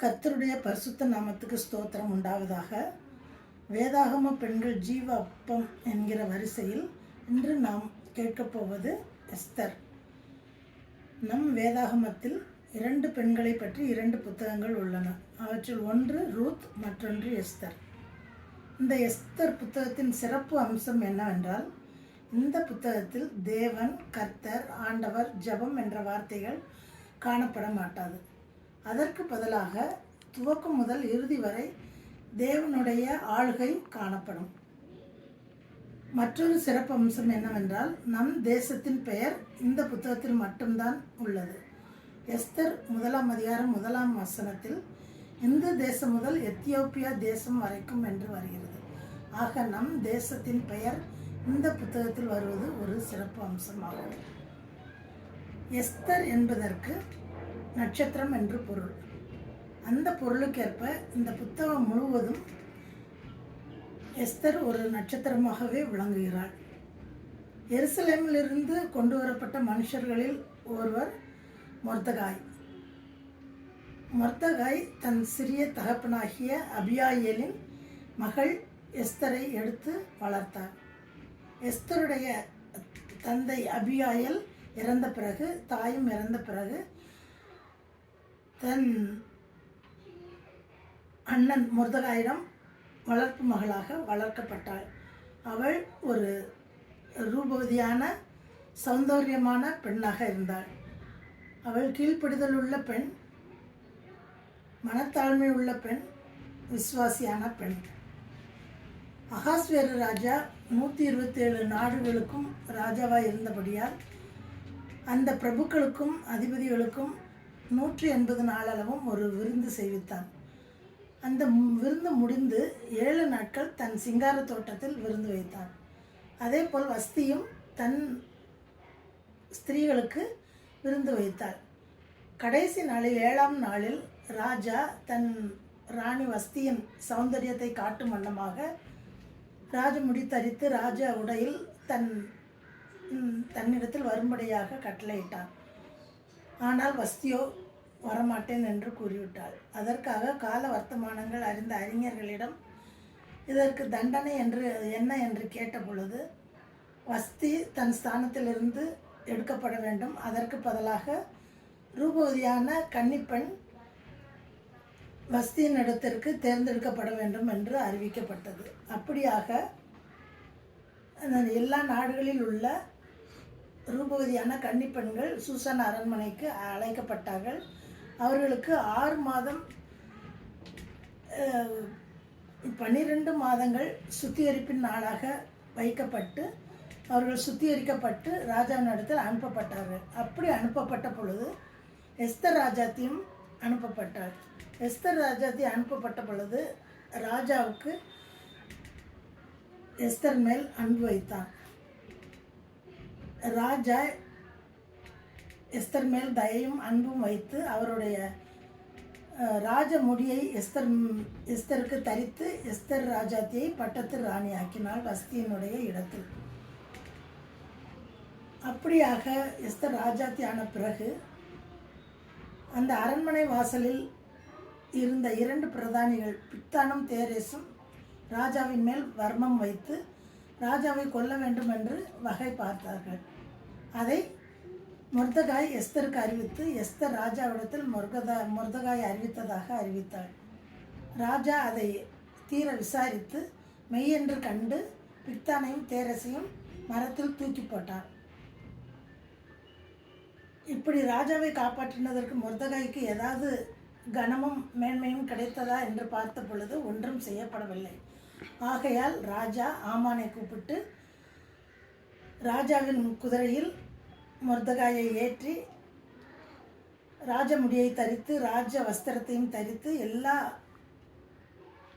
கர்த்தருடைய பரிசுத்த நாமத்துக்கு ஸ்தோத்திரம் உண்டாவதாக. வேதாகம பெண்கள் ஜீவ அப்பம் என்கிற வரிசையில் இன்று நாம் கேட்கப் போவது எஸ்தர். நம் வேதாகமத்தில் இரண்டு பெண்களை பற்றி இரண்டு புத்தகங்கள் உள்ளன. அவற்றில் ஒன்று ரூத் மற்றொன்று எஸ்தர். இந்த எஸ்தர் புத்தகத்தின் சிறப்பு அம்சம் என்னவென்றால் இந்த புத்தகத்தில் தேவன் கர்த்தர் ஆண்டவர் ஜெபம் என்ற வார்த்தைகள் காணப்பட மாட்டாது. அதற்கு பதிலாக துவக்கம் முதல் இறுதி வரை தேவனுடைய ஆளுகை காணப்படும். மற்றொரு சிறப்பு அம்சம் என்னவென்றால் நம் தேசத்தின் பெயர் இந்த புத்தகத்தில் மட்டும்தான் உள்ளது. எஸ்தர் முதலாம் அதிகாரம் முதலாம் வசனத்தில் இந்த தேசம் முதல் எத்தியோப்பியா தேசம் வரைக்கும் என்று வருகிறது. ஆக நம் தேசத்தின் பெயர் இந்த புத்தகத்தில் வருவது ஒரு சிறப்பு அம்சமாகும். எஸ்தர் என்பதற்கு நட்சத்திரம் என்று பொருள். அந்த பொருளுக்கேற்ப இந்த புத்தகம் முழுவதும் எஸ்தர் ஒரு நட்சத்திரமாகவே விளங்குகிறாள். எருசலேமிலிருந்து கொண்டு வரப்பட்ட மனுஷர்களில் ஒருவர் மொர்தகாய். மொர்தகாய் தன் சிறிய தகப்பனாகிய அபியாயலின் மகள் எஸ்தரை எடுத்து வளர்த்தார். எஸ்தருடைய தந்தை அபியாயல் இறந்த பிறகு தாயும் இறந்த பிறகு தன் அண்ணன் முருதகாயிடம் வளர்ப்பு மகளாக வளர்க்கப்பட்டாள். அவள் ஒரு ரூபவதியான சௌந்தரியமான பெண்ணாக இருந்தாள். அவள் கீழ்ப்படிதல் உள்ள பெண் மனத்தாழ்மை உள்ள பெண் விசுவாசியான பெண். அகாஸ்வேர ராஜா நூற்றி இருபத்தேழு நாடுகளுக்கும் ராஜாவாக இருந்தபடியால் அந்த பிரபுக்களுக்கும் அதிபதிகளுக்கும் நூற்றி எண்பது நாளளவும் ஒரு விருந்து செய்வித்தான். அந்த விருந்து முடிந்து ஏழு நாட்கள் தன் சிங்கார தோட்டத்தில் விருந்து வைத்தான். அதேபோல் வஸ்தியும் தன் ஸ்திரீகளுக்கு விருந்து வைத்தாள். கடைசி நாளில் ஏழாம் நாளில் ராஜா தன் ராணி வஸ்தியின் சௌந்தரியத்தை காட்டும் வண்ணமாக ராஜமுடி தரித்து ராஜ உடையில் தன் தன்னிடத்தில் வரும்படியாக கட்டளையிட்டான். ஆனால் வஸ்தியோ வரமாட்டேன் என்று கூறிவிட்டாள். அதற்காக கால வர்த்தமானங்கள் அறிந்த அறிஞர்களிடம் இதற்கு தண்டனை என்று என்ன என்று கேட்ட பொழுது வஸ்தி தன் ஸ்தானத்திலிருந்து எடுக்கப்பட வேண்டும். அதற்கு பதிலாக ரூபவதியான கன்னிப்பெண் வஸ்தியின் இடத்திற்கு தேர்ந்தெடுக்கப்பட வேண்டும் என்று அறிவிக்கப்பட்டது. அப்படியாக எல்லா நாடுகளில் உள்ள ரூபவதியான கன்னிப்பெண்கள் சூசன் அரண்மனைக்கு அழைக்கப்பட்டார்கள். அவர்களுக்கு ஆறு மாதம் பன்னிரெண்டு மாதங்கள் சுத்திகரிப்பின் நாளாக வைக்கப்பட்டு அவர்கள் சுத்திகரிக்கப்பட்டு ராஜாவின் இடத்தில் அனுப்பப்பட்டார்கள். அப்படி அனுப்பப்பட்ட பொழுது எஸ்தர் ராஜாத்தியும் அனுப்பப்பட்டார். எஸ்தர் ராஜாத்தி அனுப்பப்பட்ட பொழுது ராஜாவுக்கு எஸ்தர் மேல் அன்பு வைத்தான் ராஜா எஸ்தர் மேல் தயையும் அன்பும் வைத்து அவருடைய ராஜ முடியை எஸ்தர் எஸ்தருக்கு தரித்து எஸ்தர் ராஜாத்தியை பட்டத்து ராணி ஆக்கினாள் வஸ்தியினுடைய இடத்தில். அப்படியாக எஸ்தர் ராஜாத்தி ஆன பிறகு அந்த அரண்மனை வாசலில் இருந்த இரண்டு பிரதானிகள் பித்தானும் தேரேசும் ராஜாவின் மேல் வர்மம் வைத்து ராஜாவை கொல்ல வேண்டும் என்று வகை பார்த்தார்கள். அதை முர்தகாய் எஸ்தருக்கு அறிவித்து எஸ்தர் ராஜாவிடத்தில் முருகதா முர்தகாய் அறிவித்ததாக அறிவித்தாள். ராஜா அதை தீர விசாரித்து மெய்யென்று கண்டு பித்தானையும் தேரசையும் மரத்தில் தூக்கி போட்டார். இப்படி ராஜாவை காப்பாற்றினதற்கு முர்தகாய்க்கு ஏதாவது கனமும் மேன்மையும் கிடைத்ததா என்று பார்த்த பொழுது ஒன்றும் செய்யப்படவில்லை. ஆகையால் ராஜா ஆமானை கூப்பிட்டு ராஜாவின் குதிரையில் மொர்தகாயை ஏற்றி ராஜமுடியை தரித்து ராஜ வஸ்திரத்தையும் தரித்து எல்லா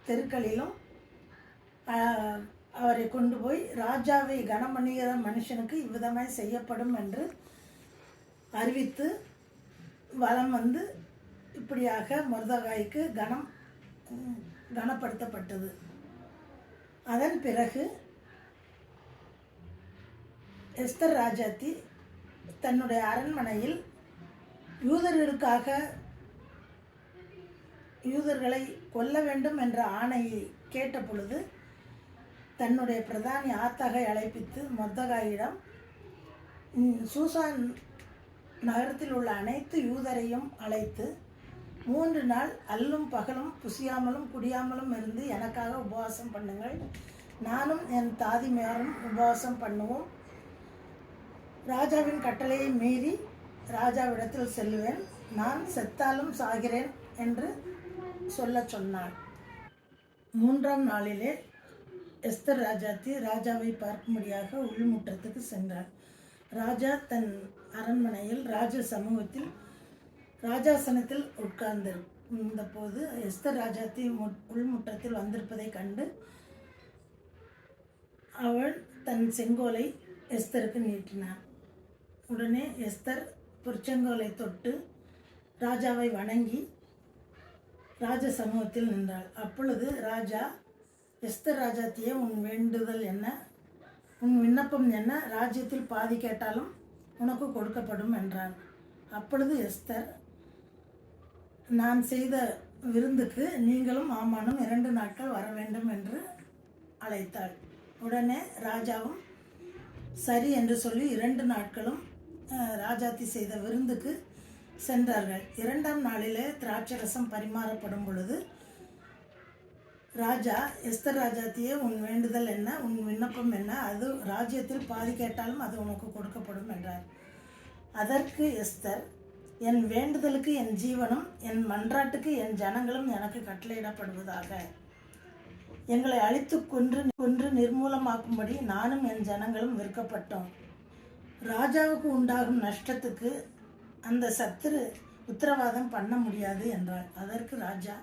தெருக்களிலும் அவரை கொண்டு போய் ராஜாவை கனம் பண்ணுகிற மனுஷனுக்கு இவ்விதமாய் செய்யப்படும் என்று அறிவித்து வலம் வந்து இப்படியாக மருதகாய்க்கு கனம் கனப்படுத்தப்பட்டது. அதன் பிறகு எஸ்தர் ராஜாத்தி தன்னுடைய அரண்மனையில் யூதர்களுக்காக யூதர்களை கொல்ல வேண்டும் என்ற ஆணையை கேட்ட பொழுது தன்னுடைய பிரதானி ஆத்தகை அழைப்பித்து மொத்தகாயிடம் சூசான் நகரத்தில் உள்ள அனைத்து யூதரையும் அழைத்து மூன்று நாள் அல்லும் பகலும் புசியாமலும் குடியாமலும் இருந்து எனக்காக உபவாசம் பண்ணுங்கள். நானும் என் தாதிமையாரும் உபவாசம் பண்ணுவோம். ராஜாவின் கட்டளையை மீறி ராஜாவிடத்தில் செல்லுவேன். நான் செத்தாலும் சாகிறேன் என்று சொல்ல சொன்னாள். மூன்றாம் நாளிலே எஸ்தர் ராஜாத்தி ராஜாவை பார்க்கும்படியாக உள்முற்றத்துக்கு சென்றார் ராஜா தன் அரண்மனையில் ராஜ சமூகத்தில் ராஜாசனத்தில் உட்கார்ந்திருந்த போது எஸ்தர் ராஜாத்தி உள்முற்றத்தில் வந்திருப்பதைக் கண்டு அவள் தன் செங்கோலை எஸ்தருக்கு நீட்டினார் உடனே எஸ்தர் பொற்செங்கோலை தொட்டு ராஜாவை வணங்கி ராஜ சமூகத்தில் நின்றாள். அப்பொழுது ராஜா எஸ்தர் ராஜாத்தியே உன் வேண்டுதல் என்ன? உன் விண்ணப்பம் என்ன? ராஜ்யத்தில் பாதி கேட்டாலும் உனக்கு கொடுக்கப்படும் என்றான். அப்பொழுது எஸ்தர் நான் செய்த விருந்துக்கு நீங்களும் ஆமானும் இரண்டு நாட்கள் வர வேண்டும் என்று அழைத்தாள். உடனே ராஜாவும் சரி என்று சொல்லி இரண்டு நாட்களும் ராஜாத்தி செய்த விருந்துக்கு சென்றார்கள். இரண்டாம் நாளிலே திராட்சரசம் பரிமாறப்படும் பொழுது ராஜா எஸ்தர் ராஜாத்தியே உன் வேண்டுதல் என்ன? உன் விண்ணப்பம் என்ன? அது ராஜ்யத்தில் பாதி கேட்டாலும் அது உனக்கு கொடுக்கப்படும் என்றார். அதற்கு எஸ்தர் என் வேண்டுதலுக்கு என் ஜீவனும் என் மன்றாட்டுக்கு என் ஜனங்களும் எனக்கு கட்டளையிடப்படுவதாக. எங்களை அழித்து கொன்று கொன்று நிர்மூலமாக்கும்படி நானும் என் ஜனங்களும் விற்கப்பட்டோம் ராஜாவுக்கு உண்டாகும் நஷ்டத்துக்கு அந்த சத்துரு உத்தரவாதம் பண்ண முடியாது என்றார். அதற்கு ராஜா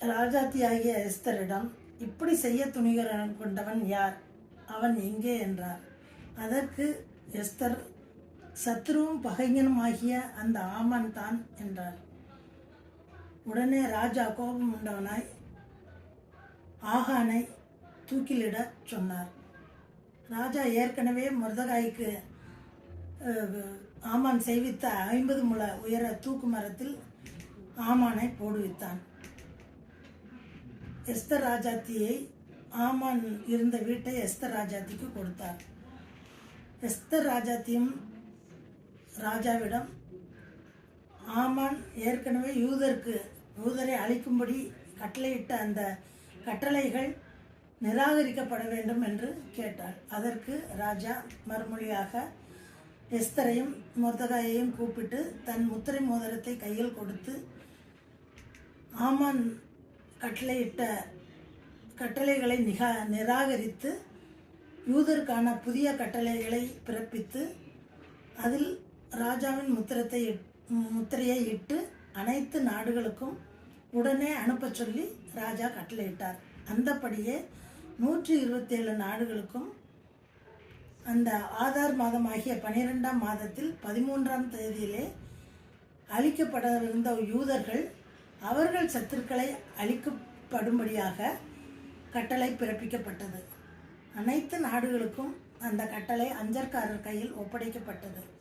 ராஜாத்தியாகிய எஸ்தரிடம் இப்படி செய்ய துணிகரன் கொண்டவன் யார்? அவன் எங்கே? என்றார். அதற்கு எஸ்தர் சத்ருவும் பகைஞனும் ஆகிய அந்த ஆமான் தான் என்றார் உடனே ராஜா கோபம் உண்டவனாய் ஆகானை தூக்கிலிடச் சொன்னார். ராஜா ஏற்கனவே மருதகாய்க்கு ஆமான் செய்வித்த ஐம்பது முழ உயர தூக்கு மரத்தில் ஆமானை போடுவித்தான். எஸ்தர் ராஜாத்தியை ஆமான் இருந்த வீட்டை எஸ்தர் ராஜாத்திக்கு கொடுத்தார். எஸ்தர் ராஜாத்தியும் ராஜாவிடம் ஆமான் ஏற்கனவே யூதருக்கு யூதரை அழிக்கும்படி கட்டளையிட்ட அந்த கட்டளைகள் நிராகரிக்கப்பட வேண்டும் என்று கேட்டார். அதற்கு ராஜா மறுமொழியாக எஸ்தரையும் மொத்தகாயையும் கூப்பிட்டு தன் முத்திரை மோதிரத்தை கையில் கொடுத்து ஆமான் கட்டளையிட்ட கட்டளைகளை நிகா நிராகரித்து யூதருக்கான புதிய கட்டளைகளை பிறப்பித்து அதில் ராஜாவின் முத்திரத்தை இட்- முத்திரையை இட்டு அனைத்து நாடுகளுக்கும் உடனே அனுப்பச் சொல்லி ராஜா கட்டளையிட்டார். அந்தப்படியே நூற்றி இருபத்தேழு நாடுகளுக்கும் அந்த ஆதார் மாதமாகிய பனிரெண்டாம் மாதத்தில் பதிமூன்றாம் தேதியிலே அழிக்கப்படவிருந்த யூதர்கள் அவர்கள் சத்துருக்களை அழிக்கப்படும்படியாக கட்டளை பிறப்பிக்கப்பட்டது. அனைத்து நாடுகளுக்கும் அந்த கட்டளை அஞ்சற்காரர் கையில் ஒப்படைக்கப்பட்டது.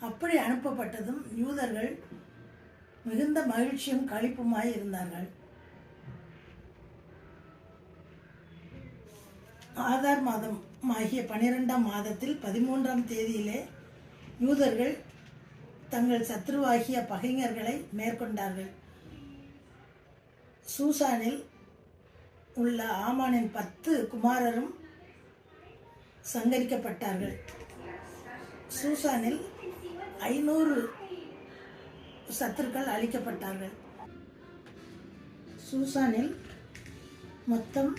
அப்படி அனுப்பப்பட்டதும் யூதர்கள் மிகுந்த மகிழ்ச்சியும் களிப்புமாய் இருந்தார்கள். ஆதார் மாதம் ஆகிய பனிரெண்டாம் மாதத்தில் பதிமூன்றாம் தேதியிலே யூதர்கள் தங்கள் சத்ருவாகிய பகைஞர்களை மேற்கொண்டார்கள். சூசானில் உள்ள ஆமானின் பத்து குமாரரும் சங்கரிக்கப்பட்டார்கள். சூசானில் ஐநூறு சத்துருக்கள் அழிக்கப்பட்டார்கள் சூசானில் மொத்தம்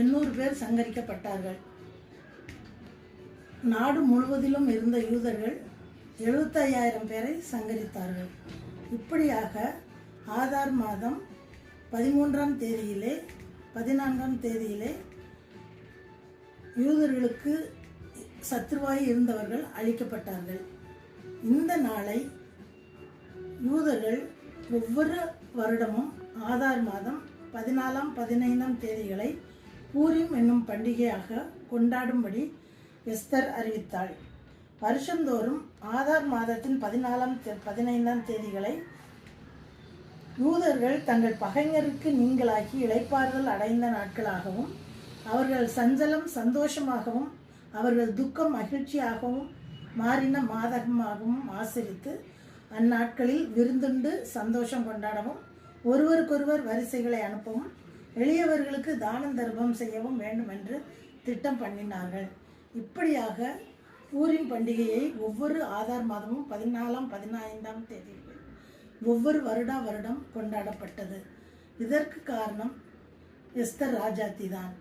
எண்ணூறு பேர் சங்கரிக்கப்பட்டார்கள். நாடு முழுவதிலும் இருந்த யூதர்கள் எழுபத்தையாயிரம் பேரை சங்கரித்தார்கள். இப்படியாக ஆதார் மாதம் பதிமூன்றாம் தேதியிலே பதினான்காம் தேதியிலே யூதர்களுக்கு சத்ருவாய் இருந்தவர்கள் அழிக்கப்பட்டார்கள் இந்த நாளை யூதர்கள் ஒவ்வொரு வருடமும் ஆதார் மாதம் பதினாலாம் பதினைந்தாம் தேதிகளை பூரிம் என்னும் பண்டிகையாக கொண்டாடும்படி எஸ்தர் அறிவித்தாள். வருஷந்தோறும் ஆதார் மாதத்தின் பதினாலாம் பதினைந்தாம் தேதிகளை யூதர்கள் தங்கள் பகைஞருக்கு நீங்களாகி இழைப்பார்கள் அடைந்த நாட்களாகவும் அவர்கள் சஞ்சலம் சந்தோஷமாகவும் அவர்கள் துக்கம் மகிழ்ச்சியாகவும் மாறின மாதகமாகவும் ஆசரித்து அந்நாட்களில் விருந்துண்டு சந்தோஷம் கொண்டாடவும் ஒருவருக்கொருவர் வரிசைகளை அனுப்பவும் எளியவர்களுக்கு தானம் தர்மம் செய்யவும் வேண்டும் என்று திட்டம் பண்ணினார்கள். இப்படியாக பூரின் பண்டிகையை ஒவ்வொரு ஆதார் மாதமும் பதினாலாம் பதினைந்தாம் தேதிகளில் ஒவ்வொரு வருடா வருடம் கொண்டாடப்பட்டது. இதற்கு காரணம் எஸ்தர் ராஜாத்தி தான்.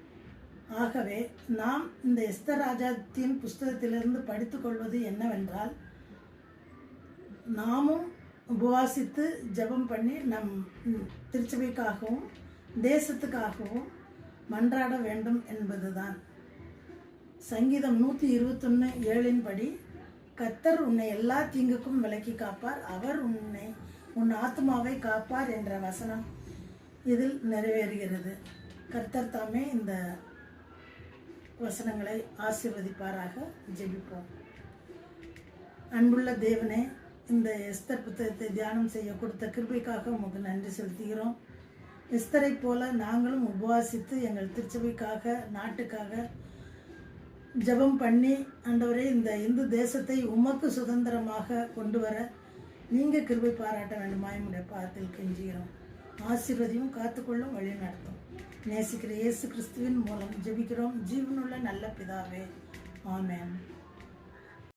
ஆகவே நாம் இந்த எஸ்தராஜாத்தின் புஸ்தகத்திலிருந்து படித்துக்கொள்வது என்னவென்றால் நாமும் உபவாசித்து ஜெபம் பண்ணி நம் திருச்சபைக்காகவும் தேசத்துக்காகவும் மன்றாட வேண்டும் என்பதுதான். சங்கீதம் நூற்றி இருபத்தொன்று ஏழின்படி கத்தர் உன்னை எல்லா தீங்குக்கும் விலக்கி காப்பார். அவர் உன்னை உன் ஆத்மாவை காப்பார் என்ற வசனம் இதில் நிறைவேறுகிறது. கர்த்தர் தாமே இந்த வசனங்களை ஆசீர்வதிப்பாராக ஜெபிப்போம். அன்புள்ள தேவனே இந்த எஸ்தர் புத்தகத்தை தியானம் செய்ய கொடுத்த கிருபைக்காக உமக்கு நன்றி செலுத்துகிறோம். எஸ்தரை போல நாங்களும் உபவாசித்து எங்கள் திருச்சபைக்காக நாட்டுக்காக ஜெபம் பண்ணி ஆண்டவரே இந்த இந்து தேசத்தை உமக்கு சுதந்திரமாக கொண்டு வர நீங்கள் கிருபை பாராட்ட வேண்டுமா உடைய பாதத்தில் கெஞ்சுகிறோம். ஆசீர்வதியும் காத்துக்கொள்ளும் வழி நடத்தும். நேசிக்கிற இயேசு கிறிஸ்துவின் மூலம் ஜெபிக்கிறோம். ஜீவனுள்ள நல்ல பிதாவே. ஆமேன்.